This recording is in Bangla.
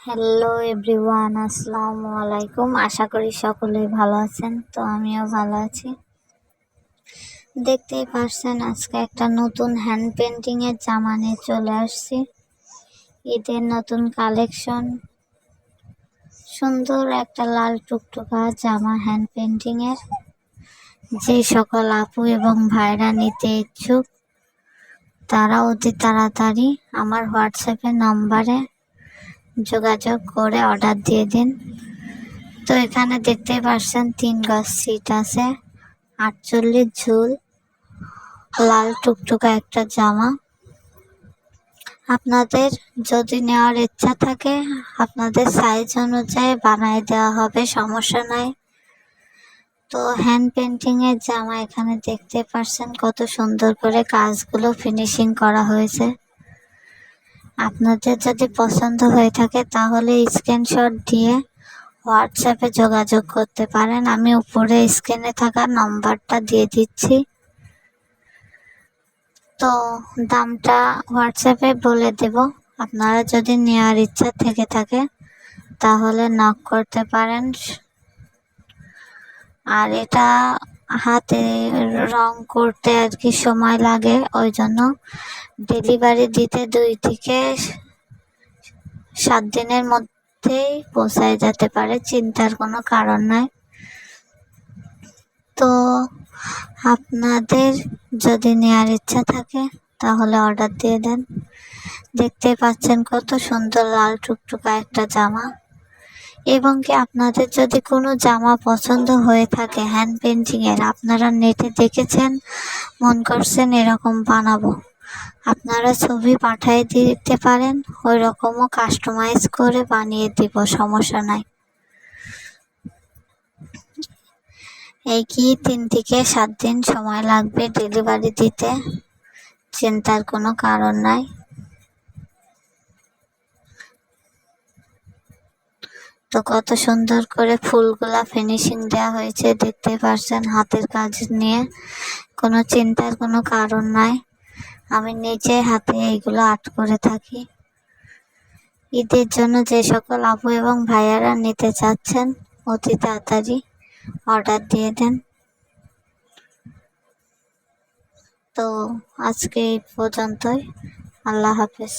হ্যালো এভরিওয়ান আসসালামু আলাইকুম। আশা করি সকলেই ভালো আছেন, তো আমিও ভালো আছি। দেখতেই পারছেন, আজকে একটা নতুন হ্যান্ড পেন্টিংয়ের জামা নিয়ে চলে আসছি। ঈদের নতুন কালেকশন সুন্দর একটা লাল টুকটুকা জামা হ্যান্ড পেন্টিংয়ের যে সকল আপু এবং ভাইরা নিতে ইচ্ছুক তারা অতি তাড়াতাড়ি আমার হোয়াটসঅ্যাপের নম্বরে যোগাযোগ করে অর্ডার দিয়ে দিন। তো এখানে দেখতে পাচ্ছেন তিন গজ সিট আছে। আটচল্লিশ ঝুল, লাল টুকটুকা একটা জামা। আপনাদের যদি নেওয়ার ইচ্ছা থাকে, আপনাদের সাইজ অনুযায়ী বানিয়ে দেওয়া হবে, সমস্যা নাই। তো হ্যান্ড পেন্টিংয়ের জামা এখানে দেখতে পাচ্ছেন কত সুন্দর করে কাজগুলো ফিনিশিং করা হয়েছে। আপনাদের যদি পছন্দ হয়ে থাকে, তাহলে স্ক্রিনশট দিয়ে হোয়াটসঅ্যাপে যোগাযোগ করতে পারেন। আমি উপরে স্ক্রিনে থাকা নম্বরটা দিয়ে দিচ্ছি। তো দামটা হোয়াটসঅ্যাপে বলে দেব। আপনারা যদি নেওয়ার ইচ্ছা থেকে থাকে, তাহলে নক করতে পারেন। আর এটা হাতে রং করতে আর কি সময় লাগে ওই জন্য ডেলিভারি দিতে দুই থেকে সাত দিনের মধ্যেই পৌঁছায় যেতে পারে, চিন্তার কোনো কারণ নাই। তো আপনাদের যদি নেওয়ার ইচ্ছা থাকে, তাহলে অর্ডার দিয়ে দেন। দেখতে পাচ্ছেন কত সুন্দর লাল টুকটুকা একটা জামা। এবং কি আপনাদের যদি কোনো জামা পছন্দ হয়ে থাকে হ্যান্ড পেন্টিংয়ের আপনারা নেটে দেখেছেন, মন করছেন এরকম বানাবো। আপনারা ছবি পাঠিয়ে দিতে পারেন ওই রকমও কাস্টমাইজ করে বানিয়ে দিব, সমস্যা নাই। এই কি তিন থেকে সাত দিন সময় লাগবে ডেলিভারি দিতে? চিন্তার কোনো কারণ নাই। তো কত সুন্দর করে ফুলগুলা ফিনিশিং দেওয়া হয়েছে, দেখতে পারছেন হাতের কাজ নিয়ে। কোনো চিন্তার কোনো কারণ নাই। আমি নিজে হাতে এইগুলো আর্ট করে থাকি। ঈদের জন্য যে সকল আপু এবং ভাইয়ারা নিতে চাচ্ছেন, অতি তাড়াতাড়ি অর্ডার দিয়ে দেন। তো আজকে এই পর্যন্তই। আল্লাহ হাফেজ।